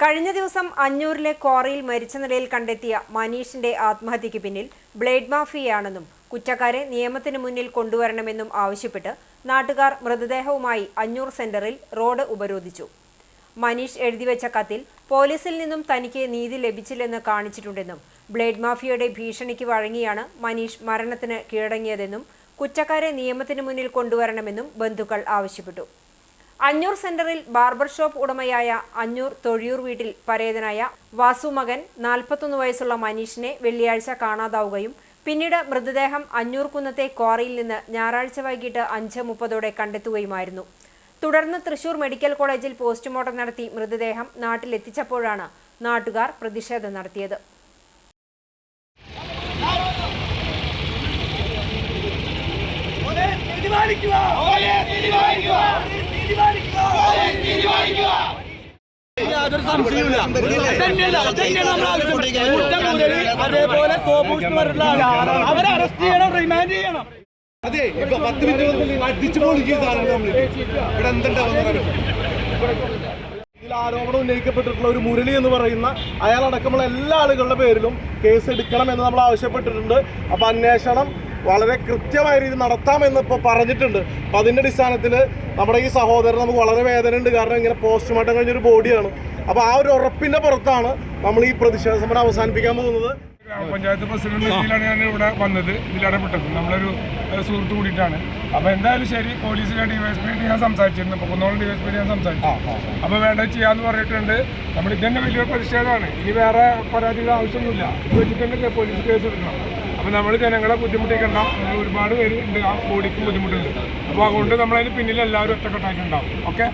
കഴിഞ്ഞ ദിവസം അഞ്ഞൂറിലെ ക്വാറിയിൽ മരിച്ച നിലയിൽ കണ്ടെത്തിയ മനീഷിന്റെ ആത്മഹത്യയ്ക്ക് പിന്നിൽ ബ്ലേഡ് മാഫിയയാണെന്നും കുറ്റക്കാരെ നിയമത്തിന് മുന്നിൽ കൊണ്ടുവരണമെന്നും ആവശ്യപ്പെട്ട് നാട്ടുകാർ മൃതദേഹവുമായി അഞ്ഞൂർ സെന്ററിൽ റോഡ് ഉപരോധിച്ചു. മനീഷ് എഴുതിവെച്ച കത്തിൽ പോലീസിൽ നിന്നും തനിക്ക് നീതി ലഭിച്ചില്ലെന്ന് കാണിച്ചിട്ടുണ്ടെന്നും ബ്ലേഡ് മാഫിയയുടെ ഭീഷണിക്ക് വഴങ്ങിയാണ് മനീഷ് മരണത്തിന് കീഴടങ്ങിയതെന്നും കുറ്റക്കാരെ നിയമത്തിന് മുന്നിൽ കൊണ്ടുവരണമെന്നും ബന്ധുക്കൾ ആവശ്യപ്പെട്ടു. അഞ്ഞൂർ സെന്ററിൽ ബാർബർ ഷോപ്പ് ഉടമയായ അഞ്ഞൂർ തൊഴിയൂർ വീട്ടിൽ പരേതനായ വാസു മകൻ നാൽപ്പത്തൊന്ന് വയസ്സുള്ള മനീഷിനെ വെള്ളിയാഴ്ച കാണാതാവുകയും പിന്നീട് മൃതദേഹം അഞ്ഞൂർ കുന്നത്തെ ക്വാറിയിൽ നിന്ന് ഞായറാഴ്ച വൈകിട്ട് അഞ്ച് മുപ്പതോടെ കണ്ടെത്തുകയുമായിരുന്നു. തുടർന്ന് തൃശൂർ മെഡിക്കൽ കോളേജിൽ പോസ്റ്റ്മോർട്ടം നടത്തി മൃതദേഹം നാട്ടിലെത്തിച്ചപ്പോഴാണ് നാട്ടുകാർ പ്രതിഷേധം നടത്തിയത്. യാതൊരു കുറ്റമൂലര് അതേപോലെ സോപ്പൂഷ്ണവരുള്ള ആളുകൾ അവരെ അറസ്റ്റ് ചെയ്യണം റിമാൻഡ് ചെയ്യണം. അതെ ഇപ്പൊ പത്ത് മിനിറ്റ് അടിച്ചു പൊളിക്കുക സാധനം നമ്മൾ ഇവിടെ എന്തുണ്ടാവുന്ന ഇതിൽ ആരോപണം ഉന്നയിക്കപ്പെട്ടിട്ടുള്ള ഒരു മുരളി എന്ന് പറയുന്ന അയാളടക്കമുള്ള എല്ലാ ആളുകളുടെ പേരിലും കേസ് എടുക്കണം എന്ന് നമ്മൾ ആവശ്യപ്പെട്ടിട്ടുണ്ട്. അപ്പോൾ അന്വേഷണം വളരെ കൃത്യമായ രീതിയിൽ നടത്താമെന്ന് ഇപ്പോൾ പറഞ്ഞിട്ടുണ്ട്. അപ്പോൾ അതിന്റെ അടിസ്ഥാനത്തിൽ നമ്മുടെ ഈ സഹോദരൻ നമുക്ക് വളരെ വേദന ഉണ്ട് കാരണം ഇങ്ങനെ പോസ്റ്റ്മോർട്ടം കഴിഞ്ഞൊരു ബോഡിയാണ്. അപ്പോൾ ആ ഒരു ഉറപ്പിന്റെ പുറത്താണ് നമ്മൾ ഈ പ്രതിഷേധ സമരം അവസാനിപ്പിക്കാൻ പോകുന്നത്. ഗ്രാമപഞ്ചായത്ത് പ്രസിഡന്റ് ഇതിലാണ് ഞാൻ ഇവിടെ വന്നത്. ഇതിൽ ഇടപെട്ടത്. നമ്മളൊരു സുഹൃത്ത് കൂടിയിട്ടാണ്. അപ്പോൾ എന്തായാലും ശരി പോലീസിലെ ഡിവൈഎസ്പിയായിട്ട് ഞാൻ സംസാരിച്ചിരുന്നു. അപ്പോൾ കുന്നോളം ഡിവൈഎസ്പിയായിട്ട് ഞാൻ സംസാരിച്ചു. അപ്പോൾ വേണ്ട ചെയ്യാന്ന് പറഞ്ഞിട്ടുണ്ട്. നമ്മൾ ഇതന്നെ വലിയൊരു പ്രതിഷേധമാണ്. ഇനി വേറെ പരാതികൾ ആവശ്യമൊന്നുമില്ല. ഇത് വെച്ചിട്ട് പോലീസ് കേസ് എടുക്കണം. അപ്പോൾ നമ്മൾ ജനങ്ങളെ ബുദ്ധിമുട്ടിക്കണ്ട. ഒരുപാട് പേര് ഉണ്ട്. ആ ബോഡിക്ക് ബുദ്ധിമുട്ടുണ്ട്. അപ്പോൾ അതുകൊണ്ട് നമ്മളതിന് പിന്നിൽ എല്ലാവരും ഒറ്റക്കെട്ടായിട്ടുണ്ടാവും. ഓക്കെ?